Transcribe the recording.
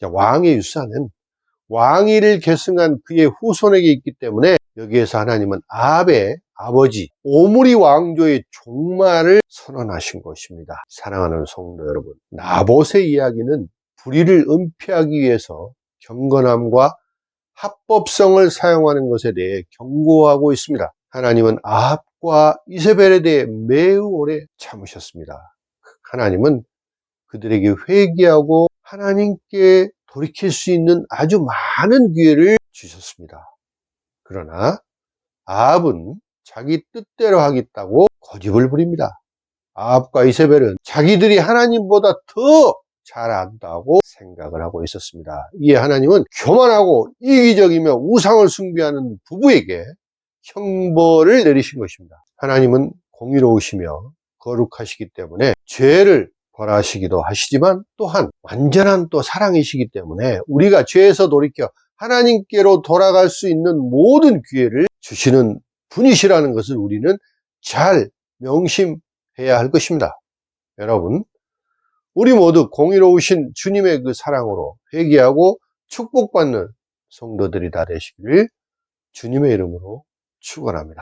자, 왕의 유산은 왕위를 계승한 그의 후손에게 있기 때문에 여기에서 하나님은 아합의 아버지 오므리 왕조의 종말을 선언하신 것입니다. 사랑하는 성도 여러분, 나봇의 이야기는 불의를 은폐하기 위해서 경건함과 합법성을 사용하는 것에 대해 경고하고 있습니다. 하나님은 아합과 이세벨에 대해 매우 오래 참으셨습니다. 하나님은 그들에게 회개하고 하나님께 돌이킬 수 있는 아주 많은 기회를 주셨습니다. 그러나 아합은 자기 뜻대로 하겠다고 고집을 부립니다. 아합과 이세벨은 자기들이 하나님보다 더잘 안다고 생각을 하고 있었습니다. 이에 하나님은 교만하고 이기적이며 우상을 숭배하는 부부에게 형벌을 내리신 것입니다. 하나님은 공의로우시며 거룩하시기 때문에 죄를 벌하시기도 하시지만 또한 완전한 또 사랑이시기 때문에 우리가 죄에서 돌이켜 하나님께로 돌아갈 수 있는 모든 기회를 주시는 분이시라는 것을 우리는 잘 명심해야 할 것입니다. 여러분, 우리 모두 공의로우신 주님의 그 사랑으로 회개하고 축복받는 성도들이 다 되시기를 주님의 이름으로 축원합니다.